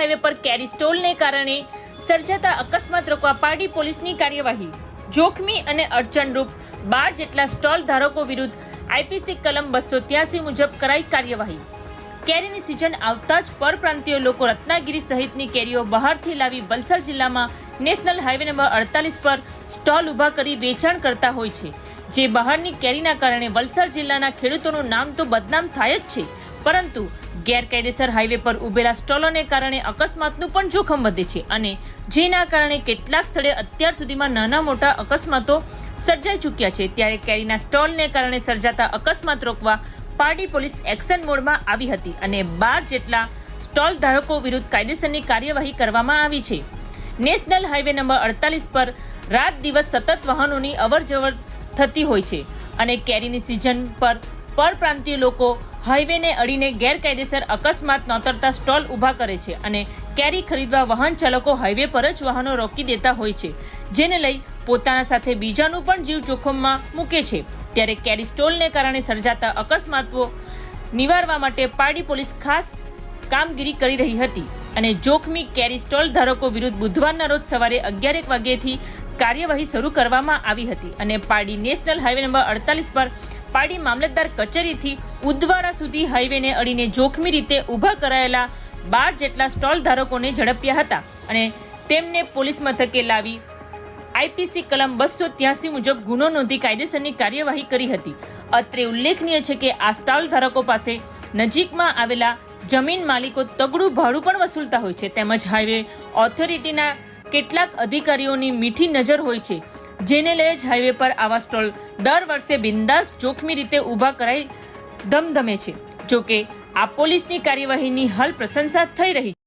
Highway પર કેરી સ્ટોલને કારણે સર્જાતા અકસ્માત રોકવા પારડી પોલીસની કાર્યવાહી. જોખમી અને અડચણરૂપ બાર જેટલા સ્ટોલ ધારકો વિરુદ્ધ આઈપીસી કલમ બસો ત્યાસી મુજબ કરાઈ કાર્યવાહી. કેરીની સિઝન આવતા જ પરપ્રાંતીય લોકો રત્નાગીરી સહિતની કેરીઓ બહારથી લાવી વલસાડ જિલ્લામાં નેશનલ હાઈવે નંબર અડતાલીસ પર સ્ટોલ ઊભા કરી વેચાણ કરતા હોય છે. જે બહારની કેરીના કારણે વલસાડ જિલ્લાના ખેડૂતોનું નામ તો બદનામ થાય જ છે. પરંતુ ગેરકાયદેસર હાઈવે પર ઉભેલા સ્ટોલોને કારણે અકસ્માતનું પણ જોખમ વધે છે અને જેના કારણે કેટલાક સ્થળે અત્યાર સુધીમાં નાના મોટા અકસ્માતો સર્જાઈ ચૂક્યા છે. ત્યારે કેરીના સ્ટોલને કારણે સર્જાતા અકસ્માત રોકવા પાર્ટી પોલીસ એક્શન મોડમાં આવી હતી અને બાર જેટલા સ્ટોલ ધારકો વિરુદ્ધ કાયદેસરની કાર્યવાહી કરવામાં આવી છે. નેશનલ હાઈવે નંબર અડતાલીસ પર રાત દિવસ સતત વાહનોની અવરજવર થતી હોય છે અને કેરીની સિઝન પર પરપ્રાંતીય લોકો હાઈવેને અડીને ગેરકાયદેસર અકસ્માત નોતરતા સ્ટોલ ઊભા કરે છે અને કેરી ખરીદવા વાહન ચાલકો હાઈવે પર જ વાહનો રોકી દેતા હોય છે, જેને લઈ પોતાના સાથે બીજાનું પણ જીવ જોખમમાં મૂકે છે. ત્યારે કેરી સ્ટોલને કારણે સર્જાતા અકસ્માતો નિવારવા માટે પારડી પોલીસ ખાસ કામગીરી કરી રહી હતી અને જોખમી કેરી સ્ટોલ ધારકો વિરુદ્ધ બુધવારના રોજ સવારે અગિયારેક વાગ્યેથી કાર્યવાહી શરૂ કરવામાં આવી હતી અને પારડી નેશનલ હાઈવે નંબર અડતાલીસ પર પારડી મામલતદાર કચેરીથી ઉદવાડા સુધી હાઈવેને અડીને જોખમી રીતે ઊભા કરાયેલા બાર જેટલા સ્ટોલ ધારકોને ઝડપ્યા હતા અને તેમને પોલીસ મથકે લાવી આઈપીસી કલમ બસો ત્યાસી મુજબ ગુનો નોંધી કાયદેસરની કાર્યવાહી કરી હતી. અત્રે ઉલ્લેખનીય છે કે આ સ્ટોલ ધારકો પાસે નજીકમાં આવેલા જમીન માલિકો તગડું ભાડું પણ વસૂલતા હોય છે. તેમજ હાઈવે ઓથોરિટીના કેટલાક અધિકારીઓની મીઠી નજર હોય છે. જેને લઈ જ હાઈવે પર આવા સ્ટોલ દર વર્ષે બિંદાસ જોખમી રીતે ઊભા કરાઈ ધમધમે છે. જોકે આ પોલીસની કાર્યવાહીની હાલ પ્રશંસા થઈ રહી